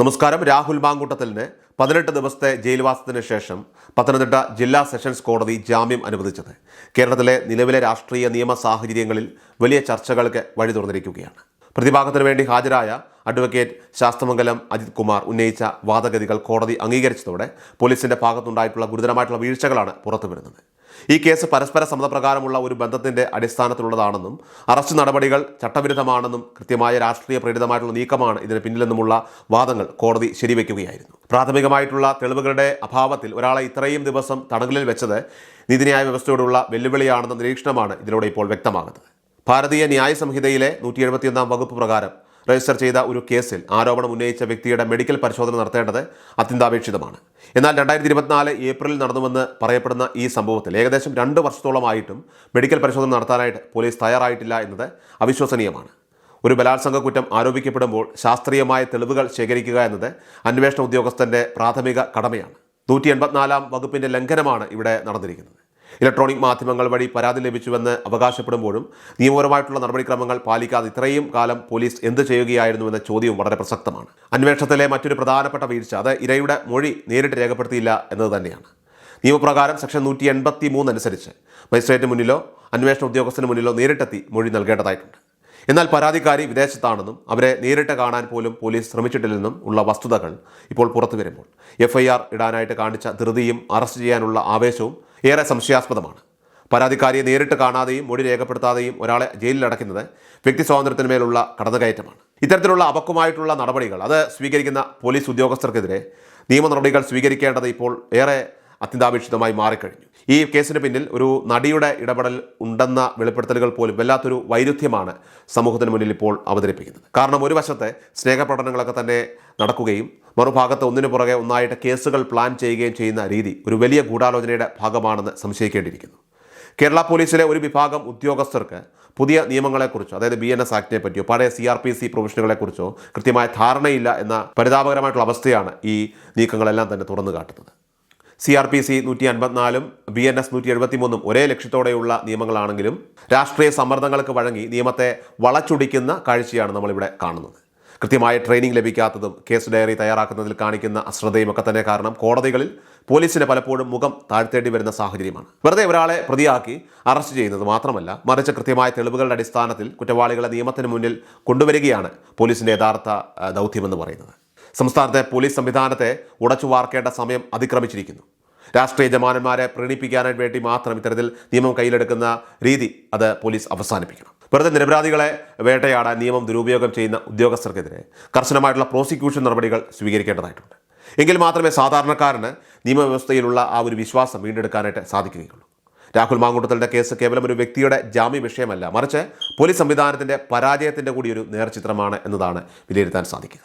നമസ്കാരം. രാഹുൽ മാങ്കൂട്ടത്തലിന് പതിനെട്ട് ദിവസത്തെ ജയിൽവാസത്തിന് ശേഷം പത്തനംതിട്ട ജില്ലാ സെഷൻസ് കോടതി ജാമ്യം അനുവദിച്ചത്. കേരളത്തിലെ നിലവിലെ രാഷ്ട്രീയ നിയമ സാഹചര്യങ്ങളിൽ വലിയ ചർച്ചകൾക്ക് വഴി തുറന്നിരിക്കുകയാണ്. പ്രതിഭാഗത്തിന് വേണ്ടി ഹാജരായ അഡ്വക്കേറ്റ് ശാസ്തമംഗലം അജിത് കുമാർ ഉന്നയിച്ച വാദഗതികൾ കോടതി അംഗീകരിച്ചതോടെ പോലീസിന്റെ ഭാഗത്തുണ്ടായിട്ടുള്ള ഗുരുതരമായിട്ടുള്ള വീഴ്ചകളാണ് പുറത്തുവരുന്നത്. ഈ കേസ് പരസ്പര സമ്മതപ്രകാരമുള്ള ഒരു ബന്ധത്തിന്റെ അടിസ്ഥാനത്തിലുള്ളതാണെന്നും അറസ്റ്റ് നടപടികൾ ചട്ടവിരുദ്ധമാണെന്നും കൃത്യമായ രാഷ്ട്രീയ പ്രേരിതമായിട്ടുള്ള നീക്കമാണ് ഇതിന് പിന്നിലെന്നുമുള്ള വാദങ്ങൾ കോടതി ശരിവെക്കുകയായിരുന്നു. പ്രാഥമികമായിട്ടുള്ള തെളിവുകളുടെ അഭാവത്തിൽ ഒരാളെ ഇത്രയും ദിവസം തടങ്കലിൽ വെച്ചത് നീതിന്യായ വ്യവസ്ഥയോടുള്ള വെല്ലുവിളിയാണെന്ന നിരീക്ഷണമാണ് ഇതിലൂടെ ഇപ്പോൾ വ്യക്തമാകുന്നത്. ഭാരതീയ ന്യായ സംഹിതയിലെ നൂറ്റി എഴുപത്തിയൊന്നാം വകുപ്പ് പ്രകാരം രജിസ്റ്റർ ചെയ്ത ഒരു കേസിൽ ആരോപണം ഉന്നയിച്ച വ്യക്തിയുടെ മെഡിക്കൽ പരിശോധന നടത്തേണ്ടത് അത്യന്താപേക്ഷിതമാണ്. എന്നാൽ രണ്ടായിരത്തി ഇരുപത്തിനാല് ഏപ്രിലിൽ നടന്നുവെന്ന് പറയപ്പെടുന്ന ഈ സംഭവത്തിൽ ഏകദേശം രണ്ട് വർഷത്തോളമായിട്ടും മെഡിക്കൽ പരിശോധന നടത്താനായിട്ട് പോലീസ് തയ്യാറായിട്ടില്ല എന്നത് അവിശ്വസനീയമാണ്. ഒരു ബലാത്സംഗ കുറ്റം ആരോപിക്കപ്പെടുമ്പോൾ ശാസ്ത്രീയമായ തെളിവുകൾ ശേഖരിക്കുക എന്നത് അന്വേഷണ ഉദ്യോഗസ്ഥന്റെ പ്രാഥമിക കടമയാണ്. നൂറ്റി എൺപത്തിനാലാം വകുപ്പിന്റെ ലംഘനമാണ് ഇവിടെ നടന്നിരിക്കുന്നത്. ഇലക്ട്രോണിക് മാധ്യമങ്ങൾ വഴി പരാതി ലഭിച്ചുവെന്ന് അവകാശപ്പെടുമ്പോഴും നിയമപരമായിട്ടുള്ള നടപടിക്രമങ്ങൾ പാലിക്കാതെ ഇത്രയും കാലം പോലീസ് എന്ത് ചെയ്യുകയായിരുന്നുവെന്ന ചോദ്യവും വളരെ പ്രസക്തമാണ്. അന്വേഷണത്തിലെ മറ്റൊരു പ്രധാനപ്പെട്ട വീഴ്ച അത് ഇരയുടെ മൊഴി നേരിട്ട് രേഖപ്പെടുത്തിയില്ല എന്നത് തന്നെയാണ്. നിയമപ്രകാരം സെക്ഷൻ നൂറ്റി എൺപത്തി മൂന്ന് അനുസരിച്ച് മജിസ്ട്രേറ്റിന് മുന്നിലോ അന്വേഷണ ഉദ്യോഗസ്ഥന് മുന്നിലോ നേരിട്ടെത്തി മൊഴി നൽകേണ്ടതായിട്ടുണ്ട്. എന്നാൽ പരാതിക്കാരി വിദേശത്താണെന്നും അവരെ നേരിട്ട് കാണാൻ പോലും പോലീസ് ശ്രമിച്ചിട്ടില്ലെന്നും ഉള്ള വസ്തുതകൾ ഇപ്പോൾ പുറത്തു വരുമ്പോൾ. എഫ്ഐആർ ഇടാനായിട്ട് കാണിച്ച ധൃതിയും അറസ്റ്റ് ചെയ്യാനുള്ള ആവേശവും ഏറെ സംശയാസ്പദമാണ്. പരാതിക്കാരിയെ നേരിട്ട് കാണാതെയും മൊഴി രേഖപ്പെടുത്താതെയും ഒരാളെ ജയിലിൽ അടയ്ക്കുന്നത് വ്യക്തി സ്വാതന്ത്ര്യത്തിന്മേലുള്ള കടന്നുകയറ്റമാണ്. ഇത്തരത്തിലുള്ള അപക്വമായിട്ടുള്ള നടപടികൾ അത് സ്വീകരിക്കുന്ന പോലീസ് ഉദ്യോഗസ്ഥർക്കെതിരെ നിയമ നടപടികൾ സ്വീകരിക്കേണ്ടത് ഇപ്പോൾ ഏറെ അത്യന്താപേക്ഷിതമായി മാറിക്കഴിഞ്ഞു. ഈ കേസിന് പിന്നിൽ ഒരു നടിയുടെ ഇടപെടൽ ഉണ്ടെന്ന വെളിപ്പെടുത്തലുകൾ പോലും വല്ലാത്തൊരു വൈരുദ്ധ്യമാണ് സമൂഹത്തിന് മുന്നിൽ ഇപ്പോൾ അവതരിപ്പിക്കുന്നത്. കാരണം ഒരു വശത്തെ സ്നേഹപ്രകടനങ്ങളൊക്കെ തന്നെ നടക്കുകയും മറുഭാഗത്ത് ഒന്നിനു പുറകെ ഒന്നായിട്ട് കേസുകൾ പ്ലാൻ ചെയ്യുകയും ചെയ്യുന്ന രീതി ഒരു വലിയ ഗൂഢാലോചനയുടെ ഭാഗമാണെന്ന് സംശയിക്കേണ്ടിയിരിക്കുന്നു. കേരള പോലീസിലെ ഒരു വിഭാഗം ഉദ്യോഗസ്ഥർക്ക് പുതിയ നിയമങ്ങളെക്കുറിച്ചോ അതായത് ബി എൻ എസ് ആക്ടിനെ പറ്റിയോ പഴയ സി ആർ പി സി പ്രൊവിഷനുകളെക്കുറിച്ചോ കൃത്യമായ ധാരണയില്ല എന്ന പരിതാപകരമായിട്ടുള്ള അവസ്ഥയാണ് ഈ നീക്കങ്ങളെല്ലാം തന്നെ തുറന്നു കാട്ടുന്നത്. സി ആർ പി സി നൂറ്റി അൻപത്തിനാലും ബി എൻ എസ് നൂറ്റി എഴുപത്തി മൂന്നും ഒരേ ലക്ഷ്യത്തോടെയുള്ള നിയമങ്ങളാണെങ്കിലും രാഷ്ട്രീയ സമ്മർദ്ദങ്ങൾക്ക് വഴങ്ങി നിയമത്തെ വളച്ചൊടിക്കുന്ന കാഴ്ചയാണ് നമ്മളിവിടെ കാണുന്നത്. കൃത്യമായ ട്രെയിനിങ് ലഭിക്കാത്തതും കേസ് ഡയറി തയ്യാറാക്കുന്നതിൽ കാണിക്കുന്ന അശ്രദ്ധയും ഒക്കെ തന്നെ കാരണം കോടതികളിൽ പോലീസിന് പലപ്പോഴും മുഖം താഴ്ത്തേണ്ടി വരുന്ന സാഹചര്യമാണ്. വെറുതെ ഒരാളെ പ്രതിയാക്കി അറസ്റ്റ് ചെയ്യുന്നത് മാത്രമല്ല മറിച്ച് കൃത്യമായ തെളിവുകളുടെ അടിസ്ഥാനത്തിൽ കുറ്റവാളികളെ നിയമത്തിന് മുന്നിൽ കൊണ്ടുവരികയാണ് പോലീസിന്റെ യഥാർത്ഥ ദൗത്യമെന്ന് പറയുന്നത്. സംസ്ഥാനത്തെ പോലീസ് സംവിധാനത്തെ ഉടച്ചു വാർക്കേണ്ട സമയം അതിക്രമിച്ചിരിക്കുന്നു. രാഷ്ട്രീയ ജമാനന്മാരെ പ്രീണിപ്പിക്കാനായിട്ട് വേണ്ടി മാത്രം ഇത്തരത്തിൽ നിയമം കയ്യിലെടുക്കുന്ന രീതി അത് പോലീസ് അവസാനിപ്പിക്കണം. വെറുതെ നിരപരാധികളെ വേട്ടയാടാൻ നിയമം ദുരുപയോഗം ചെയ്യുന്ന ഉദ്യോഗസ്ഥർക്കെതിരെ കർശനമായിട്ടുള്ള പ്രോസിക്യൂഷൻ നടപടികൾ സ്വീകരിക്കേണ്ടതായിട്ടുണ്ട്. എങ്കിൽ മാത്രമേ സാധാരണക്കാരന് നിയമവ്യവസ്ഥയിലുള്ള ആ ഒരു വിശ്വാസം വീണ്ടെടുക്കാനായിട്ട് സാധിക്കുകയുള്ളൂ. രാഹുൽ മാങ്കൂട്ടത്തലിന്റെ കേസ് കേവലം ഒരു വ്യക്തിയുടെ ജാമ്യ വിഷയമല്ല മറിച്ച് പോലീസ് സംവിധാനത്തിന്റെ പരാജയത്തിന്റെ കൂടി ഒരു നേർചിത്രമാണ് എന്നതാണ് വിലയിരുത്താൻ സാധിക്കുക.